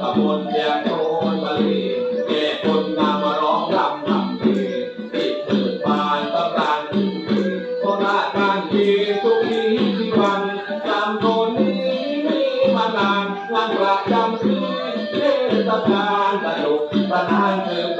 ตะบนเพียงโตทะเลแก่คนนำมาร้องรำทำเพติดเปิดบานตำรานถึงที่โคราชบ้านทีสุขีที่วันจำคนนี้มีมานานนั่งประจำคืนเทศกาลสนุกสนานเกิด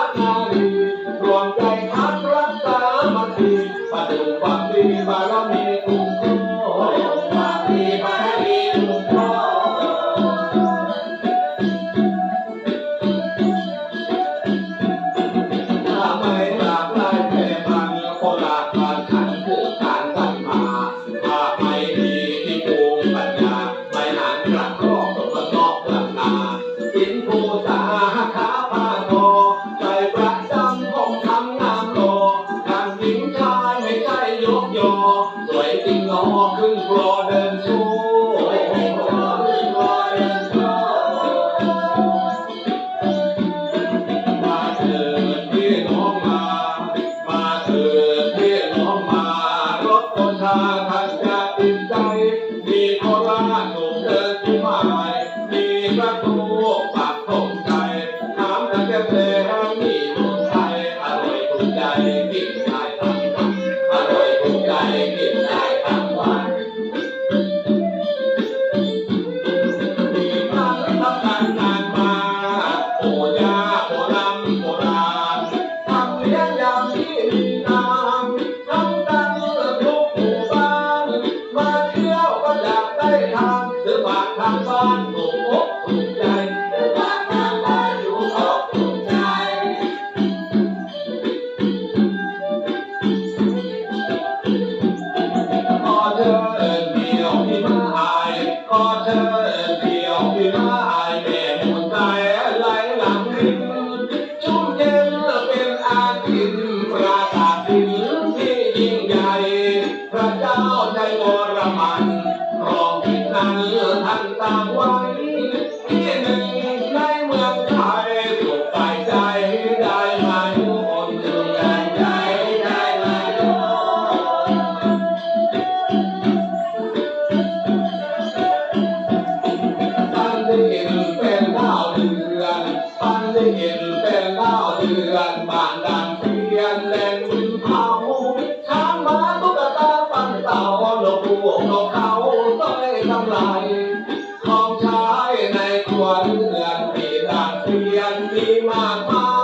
ไม่หันกลับครอบตกมานอกหลังนาสินผู้สาขาผ้าทอใจประจำของทำงามโลการหญิงชายไม่ใช่ยกยอ สวยจริงหนอขึ้นครอเดินชู ทานหรือฝากทางบ้านถูกอกถูกใจหรือฝากทางบ้านอยู่อกถูกใจขอเชิญเดียวพี่มาอายขอเชิญเดียวพี่มาอายแม่หมุนใจไหลหลังริมชุ่มเย็นเป็นอาทิตย์ปราสาทหินที่ยิ่งใหญ่พระเจ้าใจวรมันครองที่นั้นท่า tambor and my father.